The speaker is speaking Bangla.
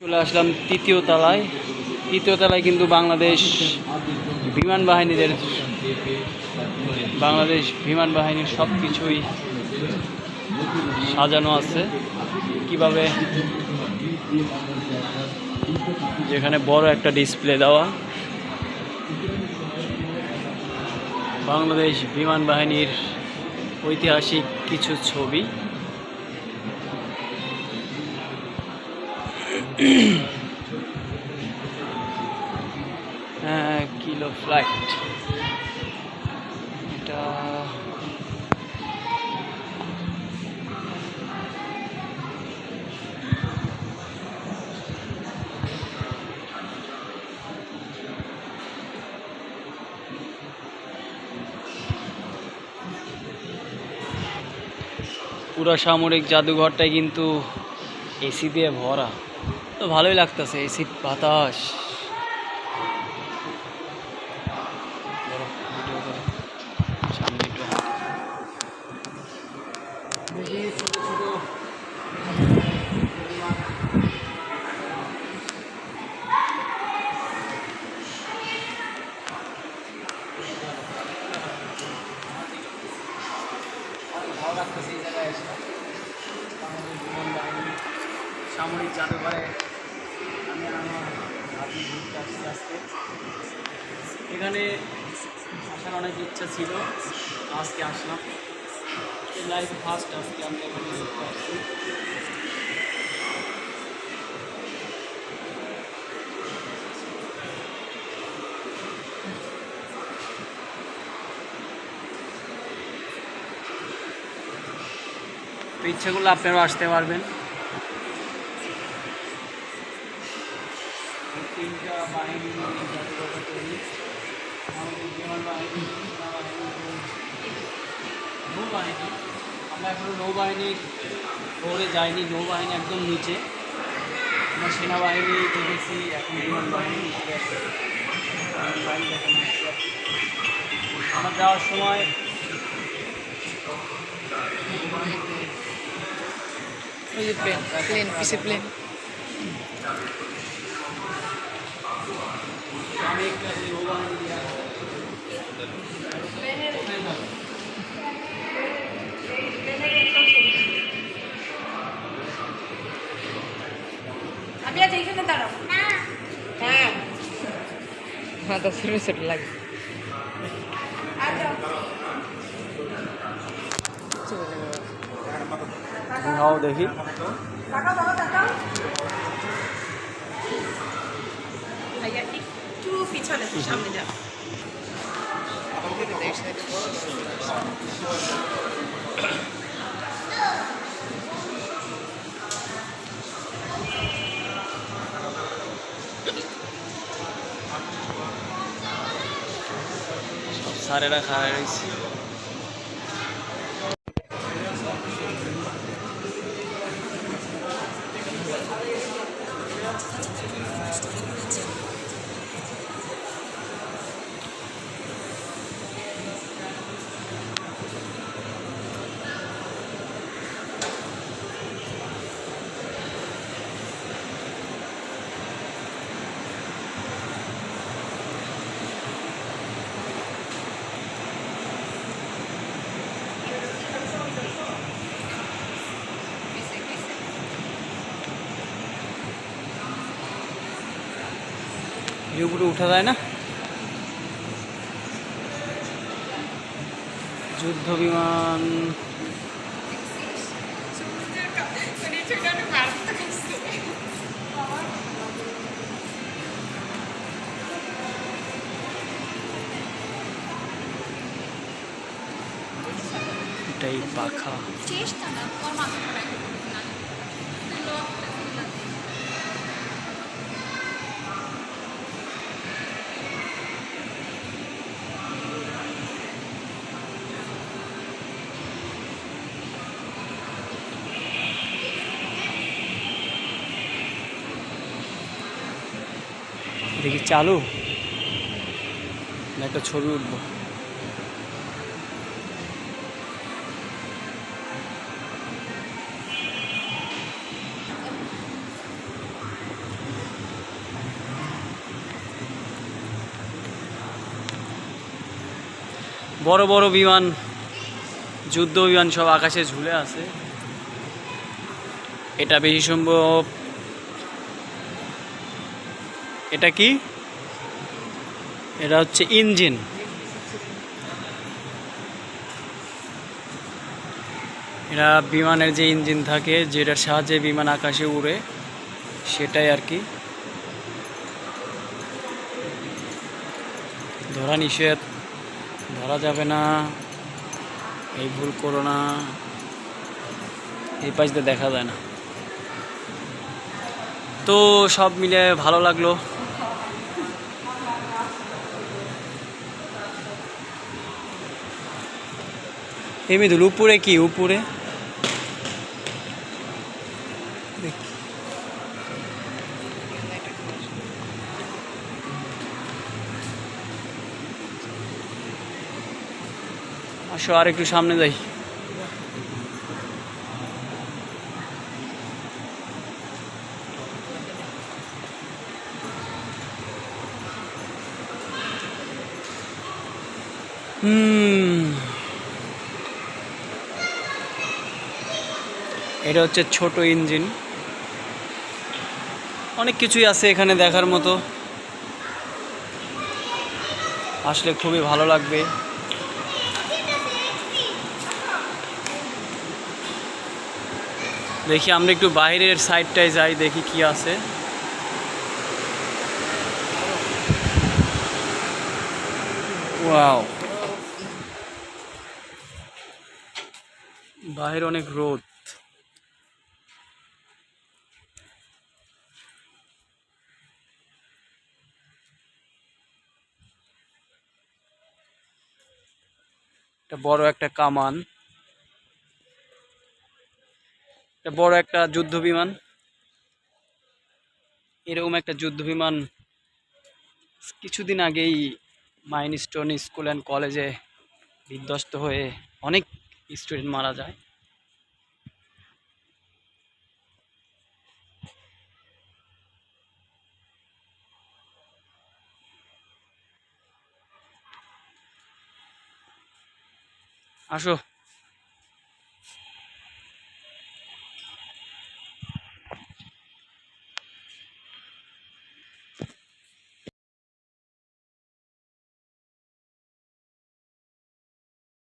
চলে আসলাম তৃতীয় তলায়। তৃতীয় তলায় কিন্তু বাংলাদেশ বিমান বাহিনীদের বাংলাদেশ বিমান বাহিনীর সব কিছুই সাজানো আছে। কীভাবে যেখানে বড় একটা ডিসপ্লে দেওয়া। বাংলাদেশ বিমান বাহিনীর ঐতিহাসিক কিছু ছবি। কিলো ফ্লাইট এটা পুরো সামরিক জাদুঘরটাই কিন্তু এসি দিয়ে ভরা। তো ভালোই লাগতেছে বাতাস এই বিমান বাহিনী সামরিক জাদুঘরে আমি আমার ঘুরতে এখানে আসার অনেক ইচ্ছা ছিল। আজকে আসলাম। লাইফ ফার্স্ট আজকে আমি এখানে ঘুরতে আসছি তো ইচ্ছা করলে আপনারাও আসতে পারবেন। তিনটা বাহিনী এই জাদুঘরটা আমাদের বিমান বাহিনী সেনাবাহিনী নৌবাহিনী। আমরা এখনও নৌবাহিনীর ফ্লোরে যাইনি নৌবাহিনী একদম নিচে। আমরা সেনাবাহিনী দেখেছি এখন বিমান বাহিনী। আমরা যাওয়ার সময় প্লেন প্লেন প্লেন আমি আজ এইখানে দাঁড়াবো। হ্যাঁ। মাথা ছোট ছোট লাগে। দেখি। ভাইয়া একটু পিছনে সামনে যাও সব স্যারেরা খাড়া রয়েছে। উপরে উঠা যায় না। যুদ্ধ বিমান। এটাই পাখা। চেষ্টা না দেখি চালু? একটা ছবি উঠবো। বড় বড় বিমান, যুদ্ধ বিমান সব আকাশে ঝুলে আছে। এটা বেশি সম্ভব এটা কি? এটা হচ্ছে ইঞ্জিন। এরা বিমানের যে ইঞ্জিন থাকে, যেটার সাহায্যে বিমান আকাশে উড়ে, সেটাই আর কি। ধরা নিষেধ। ধরা যাবে না। এই ভুল করো না। এই পাশ দিয়ে দেখা যায় না। তো সব মিলে ভালো লাগল। এমনিদুল উপরে কি? উপরে? আসো আর একটু সামনে যাই। হুম এটা হচ্ছে ছোট ইঞ্জিন। অনেক কিছুই আছে এখানে দেখার মতো। আসলে খুবই ভালো লাগবে। দেখি আমরা একটু বাইরের সাইডটায় যাই, দেখি কি আছে। ওয়াও। বাইরে অনেক রোদ। বড় একটা কামান। বড় একটা যুদ্ধ বিমান। এরকম একটা যুদ্ধ বিমান কিছুদিন আগেই মাইন স্টোন স্কুল অ্যান্ড কলেজে বিধ্বস্ত হয়ে অনেক স্টুডেন্ট মারা যায়। আসো